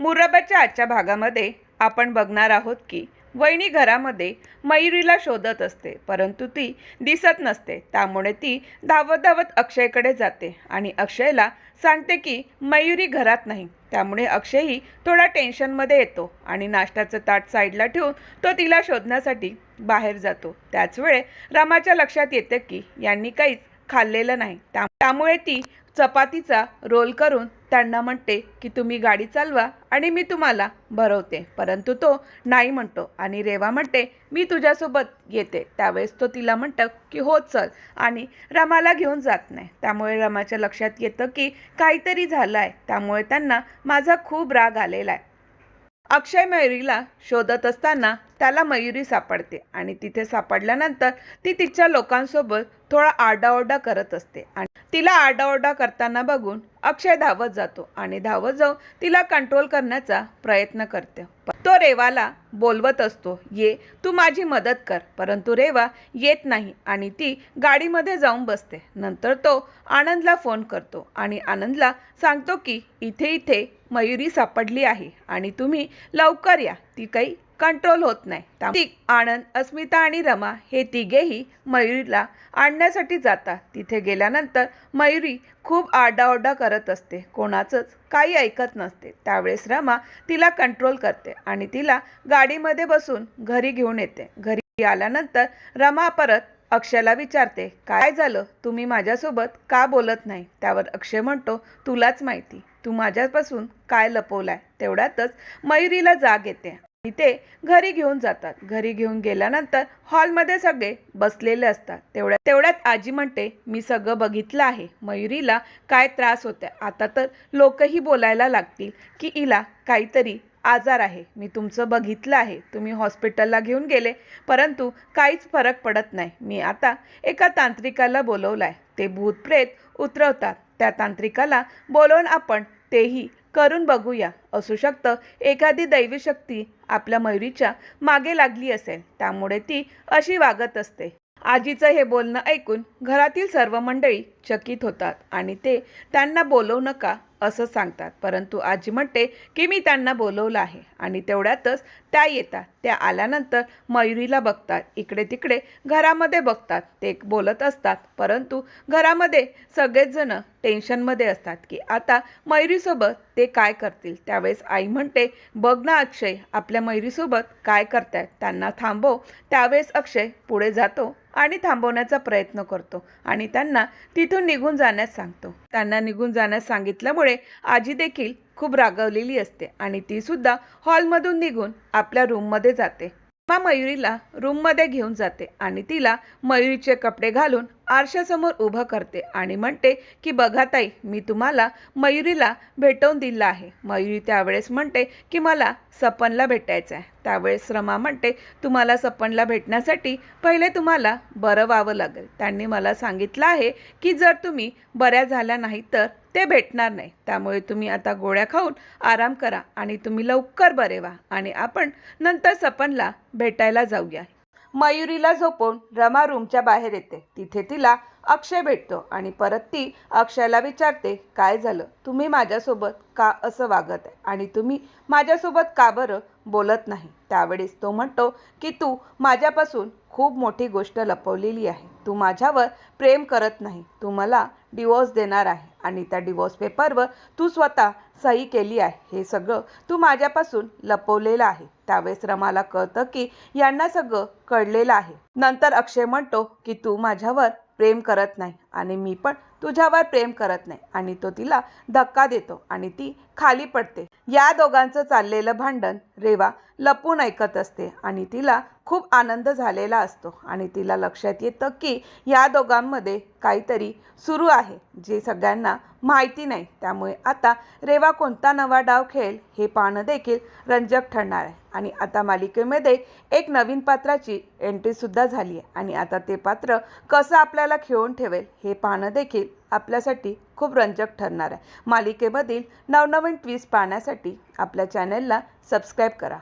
मुरबाच्या आजच्या भागामध्ये आपण बघणार आहोत की वहिनी घरामध्ये मयुरीला शोधत असते परंतु ती दिसत नसते. त्यामुळे ती धावत धावत अक्षयकडे जाते आणि अक्षयला सांगते की मयुरी घरात नाही. त्यामुळे अक्षयही थोडा टेन्शनमध्ये येतो आणि नाश्त्याचं ताट साईडला ठेवून तो तिला शोधण्यासाठी बाहेर जातो. त्याच वेळे रमाच्या लक्षात येते की यांनी काहीच खाल्लेलं नाही. त्यामुळे ती चपातीचा रोल करून त्यांना म्हणते की तुम्ही गाडी चालवा आणि मी तुम्हाला भरवते. परंतु तो नाही म्हणतो आणि रेवा म्हणते मी तुझ्यासोबत येते. त्यावेळेस तो तिला म्हणतं की हो चल. आणि रमाला घेऊन जात नाही. त्यामुळे रमाच्या लक्षात येतं की काहीतरी झालं आहे त्यामुळे त्यांना माझा खूप राग आलेला आहे. अक्षय मयुरीला शोधत असताना त्याला मयुरी सापडते आणि तिथे सापडल्यानंतर ती तिच्या लोकांसोबत थोडा आरडाओरडा करत असते. आणि तिला आरडाओरडा करताना बघून अक्षय धावत जातो आणि धावत जाऊन तिला कंट्रोल करण्याचा प्रयत्न करते. तो रेवाला बोलवत असतो ये तू माझी मदत कर. परंतु रेवा येत नाही आणि ती गाडीमध्ये जाऊन बसते. नंतर तो आनंदला फोन करतो आणि आनंदला सांगतो की इथे इथे मयुरी सापडली आहे आणि तुम्ही लवकर या. ती काही कंट्रोल होत नाही. आनंद अस्मिता आणि रमा हे तिघेही मयुरीला आणण्यासाठी जातात. तिथे गेल्यानंतर मयुरी खूप आरडाओरडा करत असते. कोणाचंच काही ऐकत नसते. त्यावेळेस रमा तिला कंट्रोल करते आणि तिला गाडीमध्ये बसून घरी घेऊन येते. घरी आल्यानंतर रमा परत अक्षयला विचारते काय झालं? तुम्ही माझ्यासोबत का बोलत नाही? त्यावर अक्षय म्हणतो तुलाच माहिती. तू माझ्यापासून काय लपवलाय? तेवढ्यातच मयुरीला जाग येते. आणि ते घरी घेऊन जातात. घरी घेऊन गेल्यानंतर हॉलमध्ये सगळे बसलेले असतात. तेवढ्या तेवढ्यात आजी म्हणते मी सगळं बघितलं आहे. मयुरीला काय त्रास होत्या? आता तर लोकही बोलायला लागतील की हिला काहीतरी आजार आहे. मी तुमचं बघितलं आहे. तुम्ही हॉस्पिटलला घेऊन गेले. परंतु काहीच फरक पडत नाही. मी आता एका तांत्रिकाला बोलवलं आहे ते भूतप्रेत उतरवतात. त्या तांत्रिकाला बोलवून आपण तेही करून बघूया. असू शकतं एखादी दैवी शक्ती आपल्या मयुरीच्या मागे लागली असेल त्यामुळे ती अशी वागत असते. आजीचं हे बोलणं ऐकून घरातील सर्व मंडळी चकित होतात आणि ते त्यांना बोलवू नका असं सांगतात. परंतु आजी म्हणते की मी त्यांना बोलवलं आहे आणि तेवढ्यातच त्या येतात. त्या आल्यानंतर मयुरीला बघतात. इकडे तिकडे घरामध्ये बघतात. ते बोलत असतात. परंतु घरामध्ये सगळेच टेन्शनमध्ये असतात की आता मयुरीसोबत ते काय करतील? त्यावेळेस आई म्हणते बघ ना अक्षय आपल्या मयुरीसोबत काय करतायत त्यांना थांबव. त्यावेळेस अक्षय पुढे जातो आणि थांबवण्याचा प्रयत्न करतो आणि त्यांना तिथून निघून जाण्यास सांगतो. त्यांना निघून जाण्यास सांगितल्यामुळे आजी देखील खूप रागवलेली असते आणि ती सुद्धा हॉलमधून निघून आपल्या रूममध्ये जाते. पप्पा मयुरीला रूममध्ये घेऊन जाते आणि तिला मयुरीचे कपडे घालून आरशासमोर उभं करते आणि म्हणते की बघा ताई मी तुम्हाला मयुरीला भेटवून दिलं आहे. मयुरी त्यावेळेस म्हणते की मला सपनला भेटायचं आहे. त्यावेळेस रमा म्हणते तुम्हाला सपनला भेटण्यासाठी पहिले तुम्हाला बरं व्हावं लागेल. त्यांनी मला सांगितलं आहे की जर तुम्ही बऱ्या झाल्या नाही तर ते भेटणार नाही. त्यामुळे तुम्ही आता गोळ्या खाऊन आराम करा आणि तुम्ही लवकर बरे व्हा आणि आपण नंतर सपनला भेटायला जाऊया. मयुरीला झोपवून रमा रूमच्या बाहेर येते. तिथे तिला अक्षय भेटतो आणि परत ती अक्षयला विचारते काय झालं? तुम्ही माझ्यासोबत का असं वागत आहे? आणि तुम्ही माझ्यासोबत का बरं बोलत नाही? त्यावेळेस तो म्हणतो की तू माझ्यापासून खूप मोठी गोष्ट लपवलेली आहे. तू माझ्यावर प्रेम करत नाही. तू मला डिवोर्स देणार आहे. आणि त्या डिवोर्स पेपरवर तू स्वतः सही केली आहे. हे सगळं तू माझ्यापासून लपवलेलं आहे. त्यावेळेस रमाला कळतं की यांना सगळं कळलेलं आहे. नंतर अक्षय म्हणतो की तू माझ्यावर प्रेम करत नाही. आणि मी पण तुझ्यावर प्रेम करत नाही. आणि तो तिला धक्का देतो आणि ती खाली पडते. या दोघांचं चाललेलं भांडण रेवा लपून ऐकत असते आणि तिला खूप आनंद झालेला असतो. आणि तिला लक्षात येतं की या दोघांमध्ये काहीतरी सुरू आहे जे सगळ्यांना माहिती नाही. त्यामुळे आता रेवा कोणता नवा डाव खेळेल हे पाहणं देखील रंजक ठरणार आहे. आणि आता मालिकेमध्ये एक नवीन पात्राची एंट्रीसुद्धा झाली आहे. आणि आता ते पात्र कसं आपल्याला खेळून ठेवेल हे पाहणं देखील आपल्यासाठी खूप रंजक ठरणार आहे. मालिकेमधील नवनवीन ट्विस्ट पाहण्यासाठी आपल्या चॅनलला सबस्क्राईब करा.